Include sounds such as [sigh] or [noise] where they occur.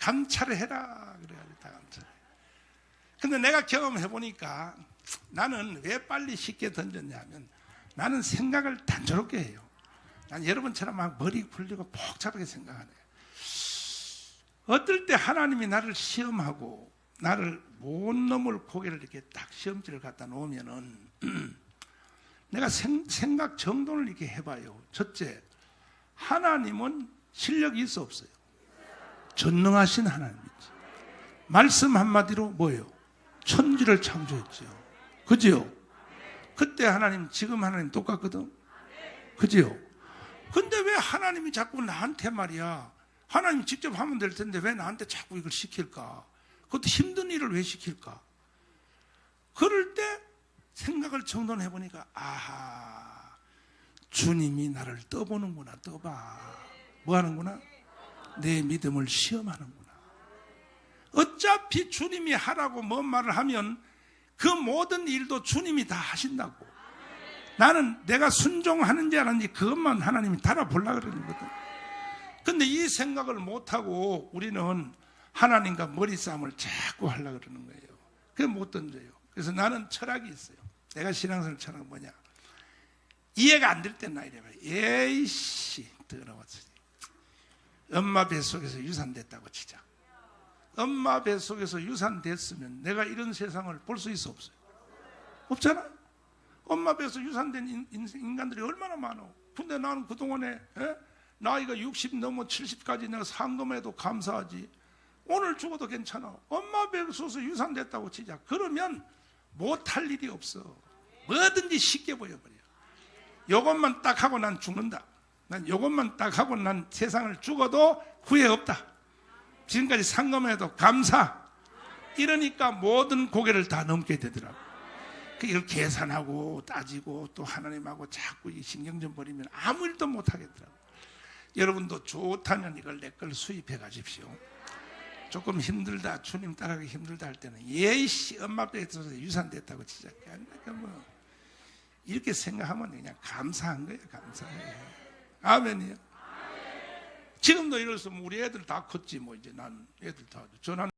감찰을 해라. 그래가지고 다 감찰해. 근데 내가 경험해 보니까 나는 왜 빨리 쉽게 던졌냐면 나는 생각을 단조롭게 해요. 난 여러분처럼 막 머리 굴리고 복잡하게 생각하네. 어떨 때 하나님이 나를 시험하고 나를 못 넘을 고개를 이렇게 딱 시험지를 갖다 놓으면은 [clears throat] 내가 생, 생각 정돈을 이렇게 해봐요. 첫째, 하나님은 실력이 있어 없어요. 전능하신 하나님이지. 말씀 한마디로 뭐예요? 천지를 창조했지요. 그지요? 그때 하나님, 지금 하나님 똑같거든? 그지요? 근데 왜 하나님이 자꾸 나한테 말이야? 하나님 직접 하면 될 텐데 왜 나한테 자꾸 이걸 시킬까? 그것도 힘든 일을 왜 시킬까? 그럴 때 생각을 정돈해 보니까 아하 주님이 나를 떠보는구나 떠봐 뭐 하는구나 내 믿음을 시험하는구나. 어차피 주님이 하라고 뭔 말을 하면 그 모든 일도 주님이 다 하신다고. 나는 내가 순종하는지 안 하는지 그것만 하나님이 달아보려 그러는 거든. 근데 이 생각을 못하고 우리는 하나님과 머리싸움을 자꾸 하려고 그러는 거예요. 그게 못 던져요. 그래서 나는 철학이 있어요. 내가 신앙생활 철학은 뭐냐? 이해가 안 될 때는 나 이래 말이야 에이씨 더러웠으니 엄마 뱃속에서 유산됐다고 치자. 엄마 뱃속에서 유산됐으면 내가 이런 세상을 볼 수 있어 없어요? 없잖아. 엄마 뱃에서 유산된 인- 인생- 인간들이 얼마나 많어. 근데 나는 그동안에 에? 나이가 60 넘어 70까지 내가 산 것에도 감사하지. 오늘 죽어도 괜찮아. 엄마 뱃속에서 유산됐다고 치자. 그러면 못할 일이 없어. 뭐든지 쉽게 보여버려. 요것만 딱 하고 난 죽는다 난 요것만 딱 하고 난 세상을 죽어도 후회 없다 지금까지 산 것에도 감사 이러니까 모든 고개를 다 넘게 되더라고 그 이걸 계산하고 따지고 또 하나님하고 자꾸 이 신경 좀 버리면 아무 일도 못 하겠더라고. 여러분도 좋다면 이걸 내 걸 수입해 가십시오. 조금 힘들다, 주님 따라가기 힘들다 할 때는 예씨 엄마 뱃에서 유산됐다고 치자. 그러니까 뭐 이렇게 생각하면 그냥 감사한 거야, 감사해. 아멘이요. 지금도 이럴수면 우리 애들 다 컸지 뭐 이제 난 애들 다 전화